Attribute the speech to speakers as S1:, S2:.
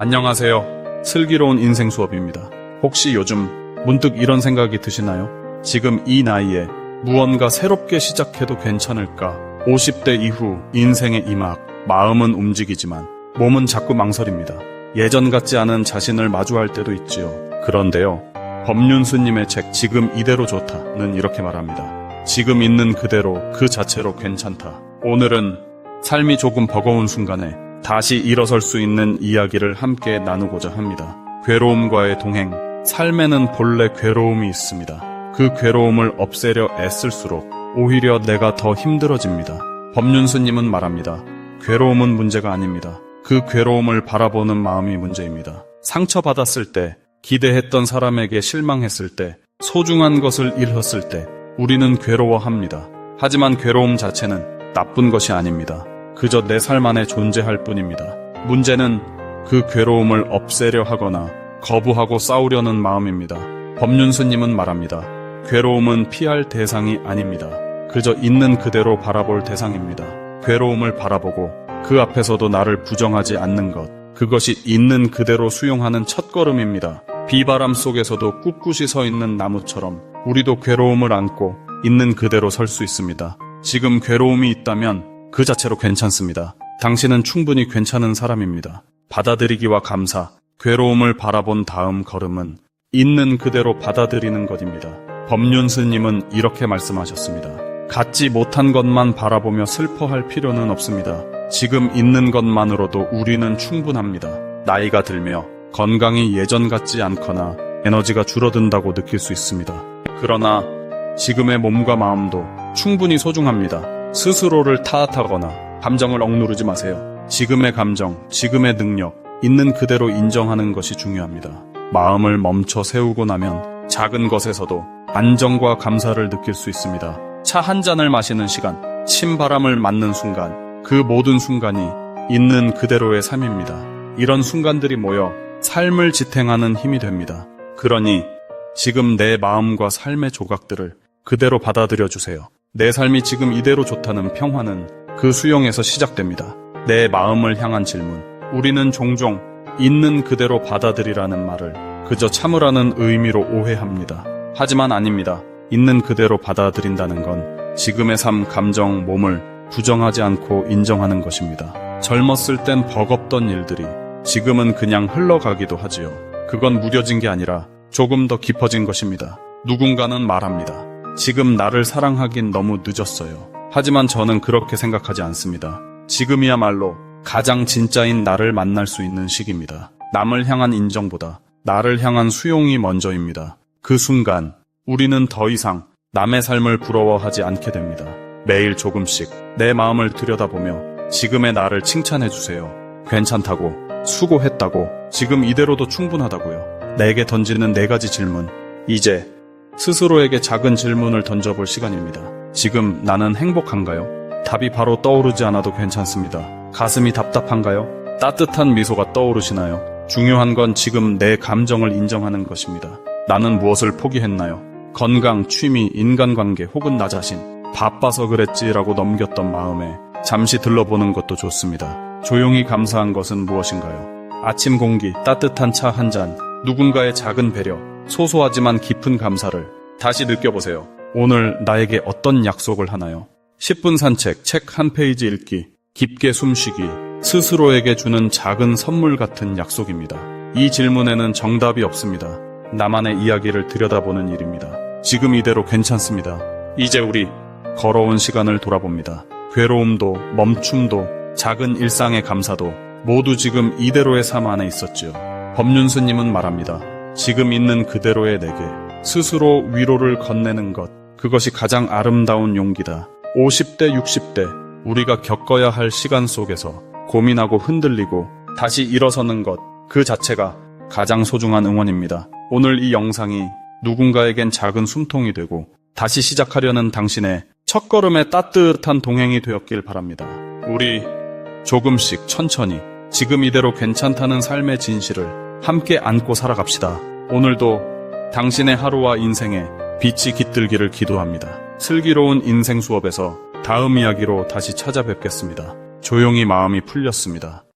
S1: 안녕하세요. 슬기로운 인생 수업입니다. 혹시 요즘 문득 이런 생각이 드시나요? 지금 이 나이에 무언가 새롭게 시작해도 괜찮을까? 50대 이후 인생의 이막, 마음은 움직이지만 몸은 자꾸 망설입니다. 예전 같지 않은 자신을 마주할 때도 있지요. 그런데요. 법륜스님의 책 지금 이대로 좋다는 이렇게 말합니다. 지금 있는 그대로 그 자체로 괜찮다. 오늘은 삶이 조금 버거운 순간에 다시 일어설 수 있는 이야기를 함께 나누고자 합니다. 괴로움과의 동행, 삶에는 본래 괴로움이 있습니다. 그 괴로움을 없애려 애쓸수록 오히려 내가 더 힘들어집니다. 법륜스님은 말합니다. 괴로움은 문제가 아닙니다. 그 괴로움을 바라보는 마음이 문제입니다. 상처받았을 때, 기대했던 사람에게 실망했을 때, 소중한 것을 잃었을 때, 우리는 괴로워합니다. 하지만 괴로움 자체는 나쁜 것이 아닙니다. 그저 내 삶 안에 존재할 뿐입니다. 문제는 그 괴로움을 없애려 하거나 거부하고 싸우려는 마음입니다. 법륜스님은 말합니다. 괴로움은 피할 대상이 아닙니다. 그저 있는 그대로 바라볼 대상입니다. 괴로움을 바라보고 그 앞에서도 나를 부정하지 않는 것. 그것이 있는 그대로 수용하는 첫걸음입니다. 비바람 속에서도 꿋꿋이 서 있는 나무처럼 우리도 괴로움을 안고 있는 그대로 설 수 있습니다. 지금 괴로움이 있다면 그 자체로 괜찮습니다. 당신은 충분히 괜찮은 사람입니다. 받아들이기와 감사, 괴로움을 바라본 다음 걸음은 있는 그대로 받아들이는 것입니다. 법륜 스님은 이렇게 말씀하셨습니다. 갖지 못한 것만 바라보며 슬퍼할 필요는 없습니다. 지금 있는 것만으로도 우리는 충분합니다. 나이가 들며 건강이 예전 같지 않거나 에너지가 줄어든다고 느낄 수 있습니다. 그러나 지금의 몸과 마음도 충분히 소중합니다. 스스로를 탓하거나 감정을 억누르지 마세요. 지금의 감정, 지금의 능력, 있는 그대로 인정하는 것이 중요합니다. 마음을 멈춰 세우고 나면 작은 것에서도 안정과 감사를 느낄 수 있습니다. 차 한 잔을 마시는 시간, 침바람을 맞는 순간, 그 모든 순간이 있는 그대로의 삶입니다. 이런 순간들이 모여 삶을 지탱하는 힘이 됩니다. 그러니 지금 내 마음과 삶의 조각들을 그대로 받아들여 주세요. 내 삶이 지금 이대로 좋다는 평화는 그 수용에서 시작됩니다. 내 마음을 향한 질문. 우리는 종종 있는 그대로 받아들이라는 말을 그저 참으라는 의미로 오해합니다. 하지만 아닙니다. 있는 그대로 받아들인다는 건 지금의 삶, 감정, 몸을 부정하지 않고 인정하는 것입니다. 젊었을 땐 버겁던 일들이 지금은 그냥 흘러가기도 하지요. 그건 무뎌진 게 아니라 조금 더 깊어진 것입니다. 누군가는 말합니다. 지금 나를 사랑하긴 너무 늦었어요. 하지만 저는 그렇게 생각하지 않습니다. 지금이야말로 가장 진짜인 나를 만날 수 있는 시기입니다. 남을 향한 인정보다 나를 향한 수용이 먼저입니다. 그 순간 우리는 더 이상 남의 삶을 부러워하지 않게 됩니다. 매일 조금씩 내 마음을 들여다보며 지금의 나를 칭찬해 주세요. 괜찮다고, 수고했다고, 지금 이대로도 충분하다고요. 내게 던지는 네 가지 질문. 이제 스스로에게 작은 질문을 던져볼 시간입니다. 지금 나는 행복한가요? 답이 바로 떠오르지 않아도 괜찮습니다. 가슴이 답답한가요? 따뜻한 미소가 떠오르시나요? 중요한 건 지금 내 감정을 인정하는 것입니다. 나는 무엇을 포기했나요? 건강, 취미, 인간관계 혹은 나 자신. 바빠서 그랬지라고 넘겼던 마음에 잠시 들러보는 것도 좋습니다. 조용히 감사한 것은 무엇인가요? 아침 공기, 따뜻한 차 한 잔, 누군가의 작은 배려, 소소하지만 깊은 감사를 다시 느껴보세요. 오늘 나에게 어떤 약속을 하나요? 10분 산책, 책 한 페이지 읽기, 깊게 숨쉬기, 스스로에게 주는 작은 선물 같은 약속입니다. 이 질문에는 정답이 없습니다. 나만의 이야기를 들여다보는 일입니다. 지금 이대로 괜찮습니다. 이제 우리 걸어온 시간을 돌아봅니다. 괴로움도, 멈춤도, 작은 일상의 감사도 모두 지금 이대로의 삶 안에 있었지요. 법륜스님은 말합니다. 지금 있는 그대로의 내게 스스로 위로를 건네는 것, 그것이 가장 아름다운 용기다. 50대, 60대, 우리가 겪어야 할 시간 속에서 고민하고 흔들리고 다시 일어서는 것, 그 자체가 가장 소중한 응원입니다. 오늘 이 영상이 누군가에겐 작은 숨통이 되고 다시 시작하려는 당신의 첫걸음의 따뜻한 동행이 되었길 바랍니다. 우리 조금씩 천천히 지금 이대로 괜찮다는 삶의 진실을 함께 안고 살아갑시다. 오늘도 당신의 하루와 인생에 빛이 깃들기를 기도합니다. 슬기로운 인생 수업에서 다음 이야기로 다시 찾아뵙겠습니다. 조용히 마음이 풀렸습니다.